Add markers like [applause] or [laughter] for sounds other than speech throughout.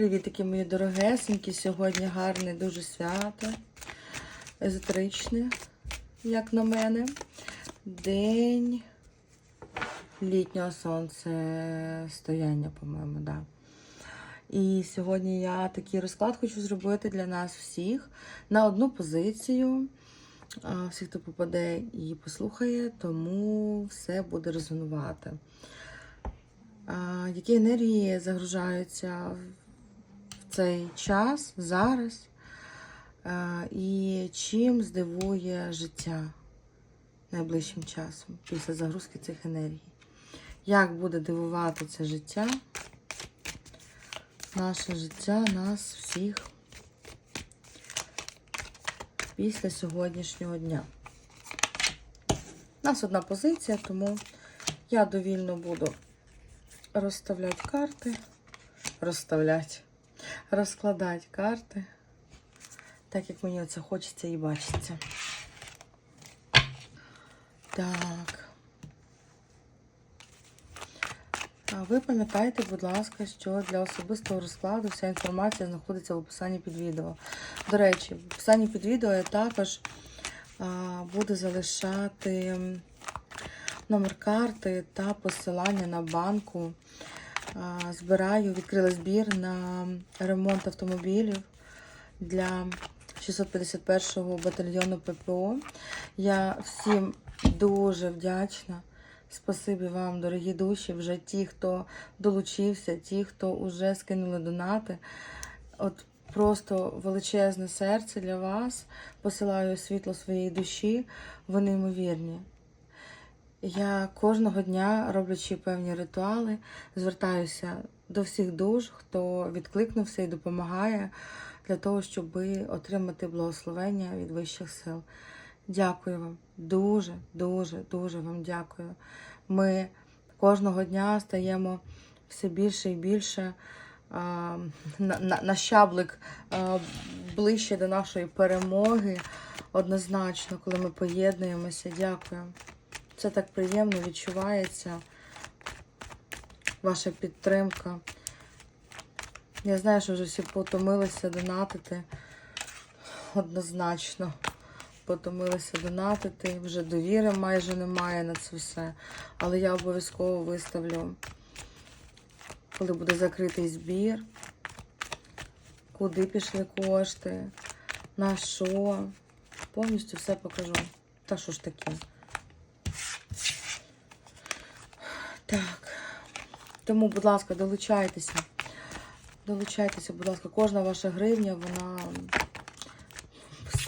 Привітики, мої дорогесенькі. Сьогодні гарне дуже свято. Езотеричне, як на мене. День літнього сонцестояння, по-моєму, да. І сьогодні я такий розклад хочу зробити для нас всіх на одну позицію. Всіх, хто попаде і послухає, тому все буде резонувати. Які енергії загружаються цей час, зараз, і чим здивує життя найближчим часом після загрузки цих енергій? Як буде дивувати це життя? Наше життя, нас всіх після сьогоднішнього дня. У нас одна позиція, тому я довільно буду розставляти карти, розставляти, розкладати карти, так як мені це хочеться і бачиться. Так. А Ви пам'ятайте, будь ласка, що для особистого розкладу вся інформація знаходиться в описанні під відео. До речі, в описанні під відео я також а, буду залишати номер карти та посилання на банку. Збираю, відкрила збір на ремонт автомобілів для 651-го батальйону ППО. Я всім дуже вдячна. Спасибі вам, дорогі душі, вже ті, хто долучився, ті, хто вже скинули донати. От просто величезне серце для вас. Посилаю світло своєї душі, ви неймовірні. Я кожного дня, роблячи певні ритуали, звертаюся до всіх душ, хто відкликнувся і допомагає для того, щоб отримати благословення від вищих сил. Дякую вам. Дуже, дуже, дуже вам дякую. Ми кожного дня стаємо все більше і більше а, на, на, на щаблик а, ближче до нашої перемоги. Однозначно, коли ми поєднуємося. Дякую. Це так приємно відчувається. Ваша підтримка. Я знаю, що вже всі потомилися донатити. Однозначно потомилися донатити, вже довіри майже немає на це все. Але я обов'язково виставлю, коли буде закритий збір, куди пішли кошти, на що. Повністю все покажу. Та що ж таке? Так. Тому, будь ласка, долучайтеся. Долучайтеся, будь ласка, кожна ваша гривня, вона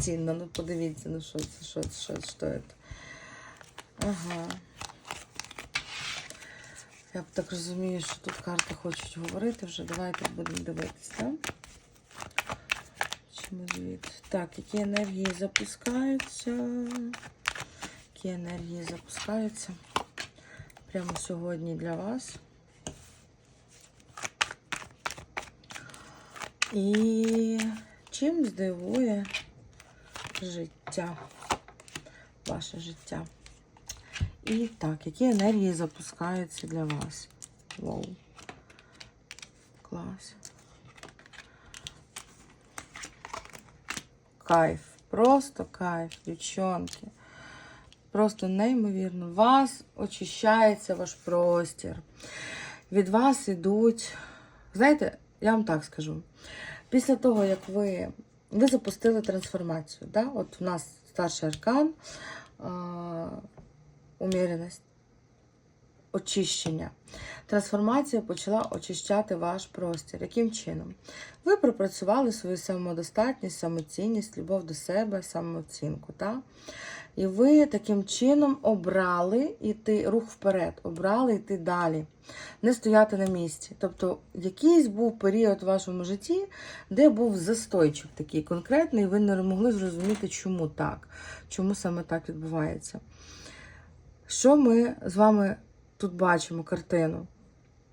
цінно. Ну подивіться, ну що це, що це, що, що це. Ага. Я так розумію, що тут карти хочуть говорити вже. Давайте будемо дивитися, так? Так, які енергії запускаються? Які енергії запускаються прямо сьогодні для вас? І чим здивує життя, ваше життя. І так, які енергії запускаються для вас? Вау. Клас. Кайф. Просто кайф, дівчонки. Просто неймовірно. Вас очищається ваш простір. Від вас ідуть. Знаєте, я вам так скажу. Після того, як ви ви запустили трансформацію. Да? От у нас старший аркан, а, уміреність, очищення. Трансформація почала очищати ваш простір. Яким чином? Ви пропрацювали свою самодостатність, самоцінність, любов до себе, самооцінку. Да? І ви таким чином обрали йти рух вперед, обрали йти далі, не стояти на місці. Тобто, якийсь був період в вашому житті, де був застойчик такий конкретний, і ви не могли зрозуміти, чому так, чому саме так відбувається. Що ми з вами тут бачимо картину?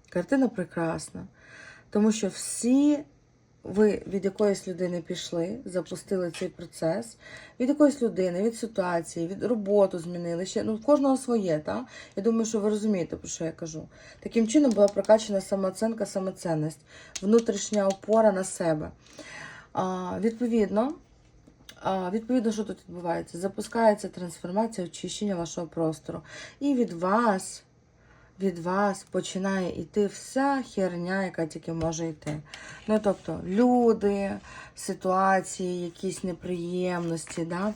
Картина прекрасна, тому що всі ви від якоїсь людини пішли, запустили цей процес, від якоїсь людини, від ситуації, від роботу змінили. Ще ну, кожного своє, так? Я думаю, що ви розумієте, про що я кажу. Таким чином була прокачана самооценка, самоцінність, внутрішня опора на себе. А, відповідно, а, відповідно, що тут відбувається? Запускається трансформація, очищення вашого простору. І від вас, від вас починає йти вся херня, яка тільки може йти. Ну, тобто, люди, ситуації, якісь неприємності, да?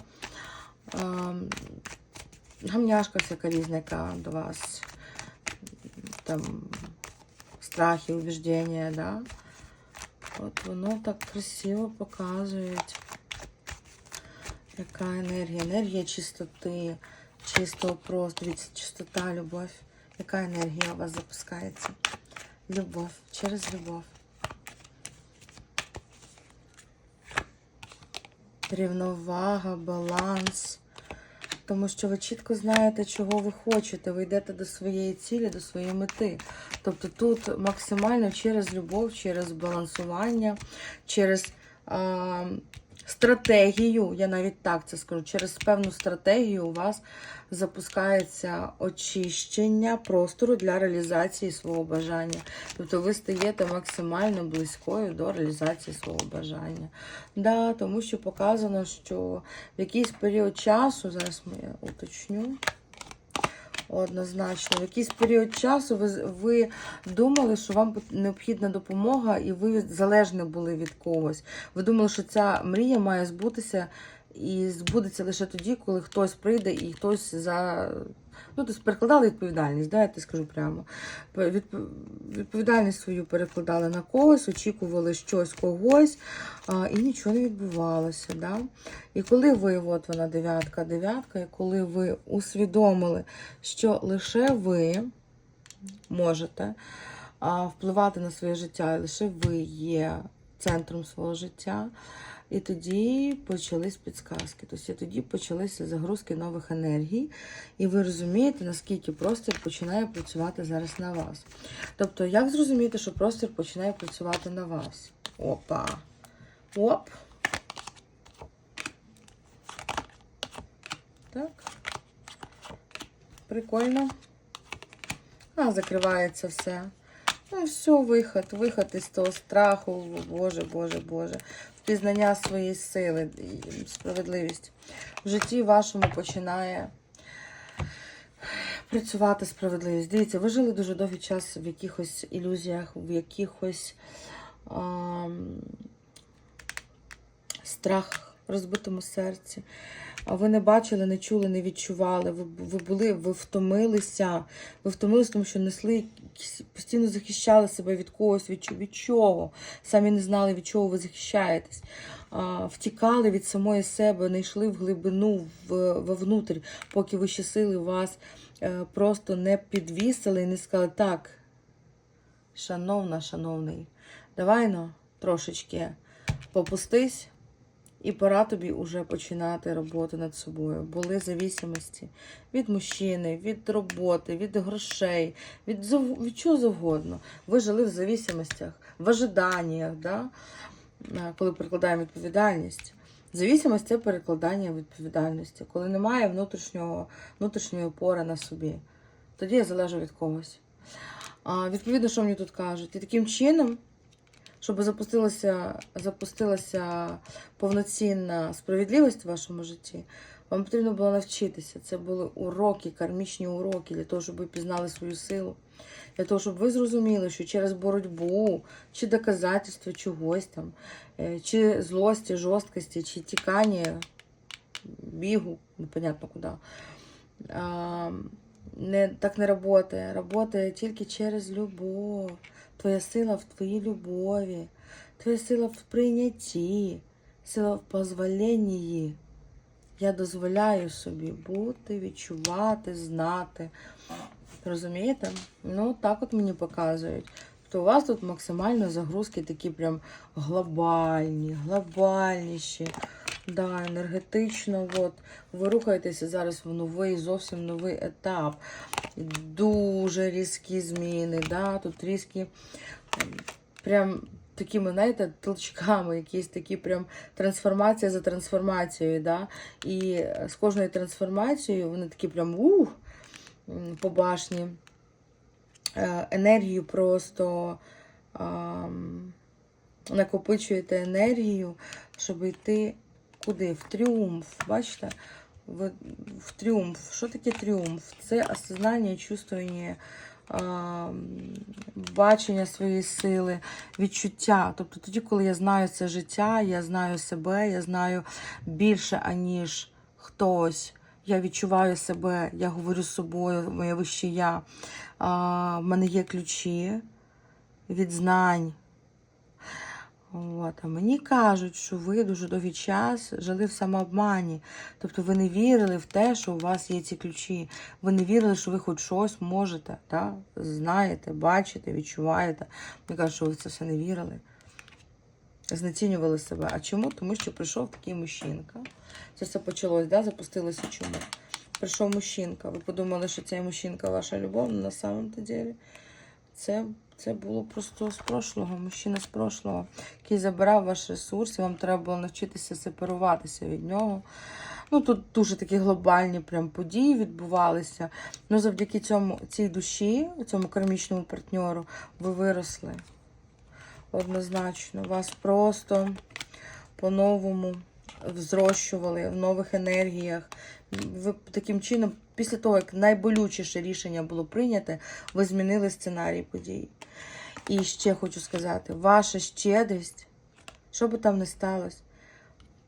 Ем, гамняшка всяка різна, яка до вас, там, страхи, убіждення, да? От воно так красиво показують. Яка енергія? Енергія чистоти, чистого простору, чистота, любов. Яка енергія у вас запускається? Любов, через любов. Рівновага, баланс. Тому що ви чітко знаєте, чого ви хочете. Ви йдете до своєї цілі, до своєї мети. Тобто тут максимально через любов, через балансування, через а, стратегію, я навіть так це скажу, через певну стратегію у вас запускається очищення простору для реалізації свого бажання. Тобто ви стаєте максимально близькою до реалізації свого бажання. Да, тому що показано, що в якийсь період часу, зараз я уточню. Однозначно, в якийсь період часу ви, ви думали, що вам необхідна допомога, і ви залежні були від когось. Ви думали, що ця мрія має збутися і збудеться лише тоді, коли хтось прийде і хтось за. Ну, тобто перекладали відповідальність, да, я ти скажу прямо. Відп- Відповідальність свою перекладали на когось, очікували щось когось, а, і нічого не відбувалося. Да? І коли ви, от вона дев'ятка, дев'ятка, і коли ви усвідомили, що лише ви можете а, впливати на своє життя, і лише ви є центром свого життя. І тоді почались підсказки. Тобто тоді почалися загрузки нових енергій, і ви розумієте, наскільки простір починає працювати зараз на вас. Тобто, як зрозуміти, що простір починає працювати на вас? Опа. Оп. Так. Прикольно. А, закривається все. Ну, все, виход, виход із того страху, Боже, Боже, Боже. Впізнання своєї сили, і справедливість. В житті вашому починає працювати справедливість. Дивіться, ви жили дуже довгий час в якихось ілюзіях, в якихось ам, страхах, розбитому серці. А ви не бачили, не чули, не відчували. Ви, ви були, ви втомилися. Ви втомилися, тому що несли, постійно захищали себе від когось, від, від чого. Самі не знали, від чого ви захищаєтесь. А, втікали від самої себе, не йшли в глибину, в, вовнутрь, поки вищі сили вас е, просто не підвісили і не сказали, так, шановна, шановний, давай ну, трошечки попустись. І пора тобі вже починати роботу над собою. Були зависимості від мужчини, від роботи, від грошей, від, від чого завгодно. Ви жили в зависимостях, в ожиданнях, да? Коли перекладаємо відповідальність. Зависимость це перекладання відповідальності, коли немає внутрішнього, внутрішньої опори на собі. Тоді я залежу від когось. А, відповідно, що мені тут кажуть? І таким чином, щоб запустилася, запустилася повноцінна справедливість в вашому житті, вам потрібно було навчитися. Це були уроки, кармічні уроки для того, щоб ви пізнали свою силу, для того, щоб ви зрозуміли, що через боротьбу, чи доказательство чогось там, е, чи злості, жорсткості, чи тікання, бігу, непонятно куди. Не, так не працює. Работає тільки через любов. Твоя сила в твоїй любові, твоя сила в прийнятті, сила в позволенні. Я дозволяю собі бути, відчувати, знати. Розумієте? Ну, так от мені показують. То у вас тут максимально загрузки такі прям глобальні, глобальніші. Да, енергетично, от, ви рухаєтеся зараз в новий, зовсім новий етап. Дуже різкі зміни, да, тут різкі ем, прям такими, знаєте, толчками, якісь такі прям трансформація за трансформацією. Да? І з кожною трансформацією вони такі прям ух, по башні. Е, Енергію просто ам, накопичуєте енергію, щоб йти куди? В тріумф. Бачите? В, в тріумф. Що таке тріумф? Це осознання, чувствування, бачення своєї сили, відчуття. Тобто тоді, коли я знаю це життя, я знаю себе, я знаю більше, аніж хтось. Я відчуваю себе, я говорю з собою, моє вище я. В мене є ключі від знань. От. А мені кажуть, що ви дуже довгий час жили в самообмані. Тобто ви не вірили в те, що у вас є ці ключі. Ви не вірили, що ви хоч щось можете, та? знаєте, бачите, відчуваєте. Мені кажуть, що ви це все не вірили. Знецінювали себе. А чому? Тому що прийшов такий мужчинка. Це все почалось, да? запустилося чому? Прийшов мужчинка. Ви подумали, що цей мужчинка ваша любов, але на самом то деле це, це було просто з прошлого, мужчина з прошлого, який забирав ваш ресурс, і вам треба було навчитися сепаруватися від нього. Ну, тут дуже такі глобальні прям події відбувалися. Ну, завдяки цьому, цій душі, цьому кармічному партнеру, ви виросли. Однозначно. Вас просто по-новому взрощували в нових енергіях. Ви таким чином, після того, як найболючіше рішення було прийняте, ви змінили сценарій подій. І ще хочу сказати, ваша щедрість, що би там не сталося,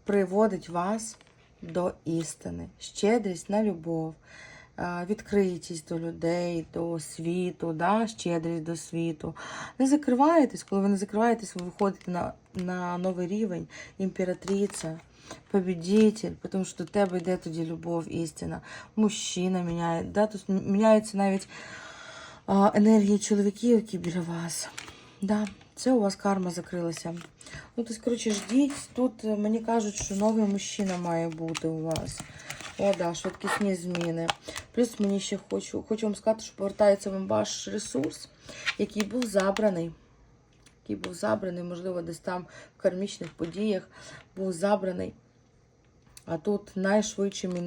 приводить вас до істини. Щедрість на любов, відкритість до людей, до світу, да? щедрість до світу. Не закриваєтесь, коли ви не закриваєтесь, ви виходите на, на новий рівень, імператриця. Победитель, тому що до тебе йде тоді любов, істина. Мужчина міняє, да? Тобто міняються навіть а, енергії чоловіків, які біля вас. Да, це у вас карма закрилася. Ну, тобто, коротше, ждіть. Тут е, мені кажуть, що новий мужчина має бути у вас. О, да, швидкісні зміни. Плюс мені ще хочу, хочу вам сказати, що повертається вам ваш ресурс, який був забраний. Який був забраний, можливо, десь там в кармічних подіях був забраний. А тут найшвидшим і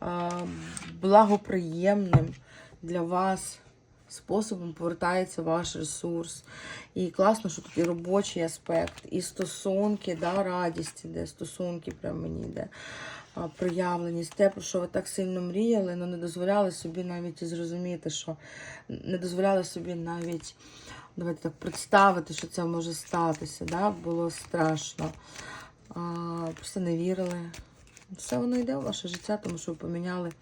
найблагоприємним для вас способом повертається ваш ресурс. І класно, що тут і робочий аспект, і стосунки, да, радість іде, стосунки прямо мені йде. Проявленість, те, про що ви так сильно мріяли, але не дозволяли собі навіть зрозуміти, що не дозволяли собі навіть, давайте так, представити, що це може статися. Да? Було страшно. А, Просто не вірили. Все воно йде в ваше життя, тому що ви поміняли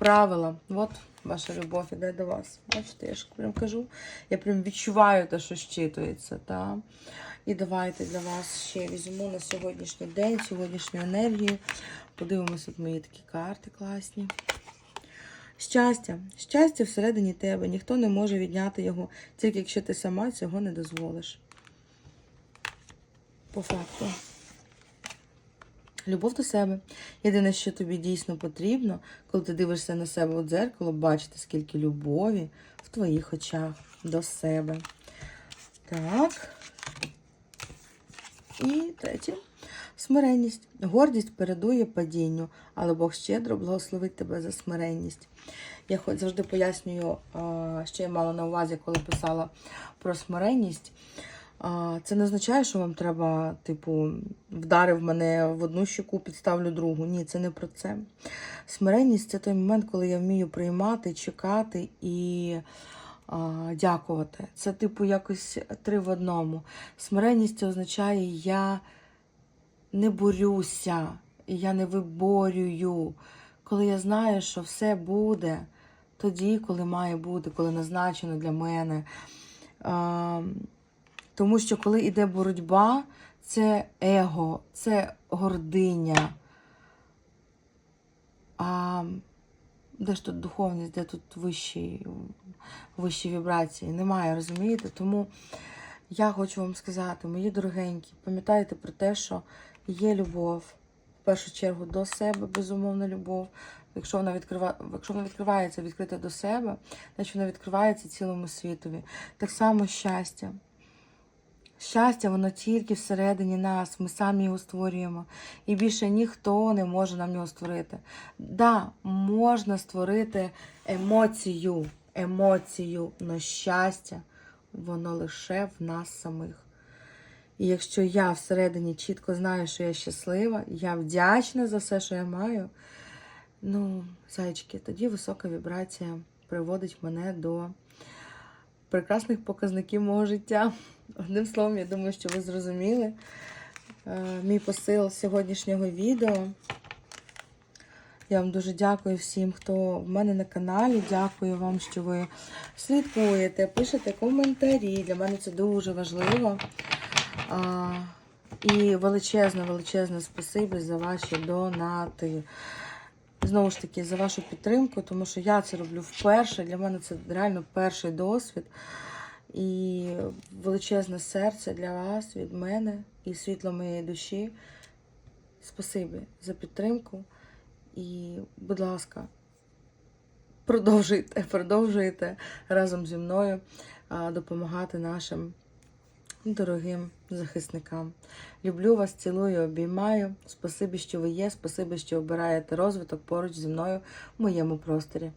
правила. От ваша любов іде до вас. Бачите, я ж прям кажу. Я прям відчуваю те, що щитується. Та? І давайте для вас ще візьму на сьогоднішній день, сьогоднішню енергію. Подивимося, мої такі карти класні. Щастя, щастя всередині тебе. Ніхто не може відняти його, тільки якщо ти сама цього не дозволиш. По факту. Любов до себе. Єдине, що тобі дійсно потрібно, коли ти дивишся на себе у дзеркало, бачити, скільки любові в твоїх очах до себе. Так. І третє. Смиренність. Гордість передує падінню, але Бог щедро благословить тебе за смиренність. Я хоч завжди пояснюю, що я мала на увазі, коли писала про смиренність. Це не означає, що вам треба, типу, вдарив мене в одну щеку, підставлю другу. Ні, це не про це. Смиренність це той момент, коли я вмію приймати, чекати і а, дякувати. Це, типу, якось три в одному. Смиренність це означає, я не борюся, я не виборюю. Коли я знаю, що все буде тоді, коли має бути, коли назначено для мене. А, тому що коли йде боротьба, це его, це гординя. А де ж тут духовність, де тут вищі, вищі вібрації? Немає, розумієте? Тому я хочу вам сказати, мої дорогенькі, пам'ятайте про те, що є любов. В першу чергу до себе, безумовна любов. Якщо вона відкрива... якщо вона відкривається відкрита до себе, значить вона відкривається цілому світові. Так само щастя. Щастя, воно тільки всередині нас, ми самі його створюємо. І більше ніхто не може нам його створити. Да, можна створити емоцію, емоцію, але щастя, воно лише в нас самих. І якщо я всередині чітко знаю, що я щаслива, я вдячна за все, що я маю, ну, зайчики, тоді висока вібрація приводить мене до прекрасних показників мого життя. Одним словом, я думаю, що ви зрозуміли е, мій посил сьогоднішнього відео. Я вам дуже дякую всім, хто в мене на каналі. Дякую вам, що ви слідкуєте, пишете коментарі. Для мене це дуже важливо. І величезне, величезне спасибі за ваші донати. Знову ж таки, за вашу підтримку, тому що я це роблю вперше. Для мене це реально перший досвід. І величезне серце для вас від мене і світло моєї душі. Спасибі за підтримку. І, будь ласка, продовжуйте, [laughs] продовжуйте разом зі мною допомагати нашим дорогим захисникам. Люблю вас, цілую, обіймаю. Спасибі, що ви є. Спасибі, що обираєте розвиток поруч зі мною в моєму просторі.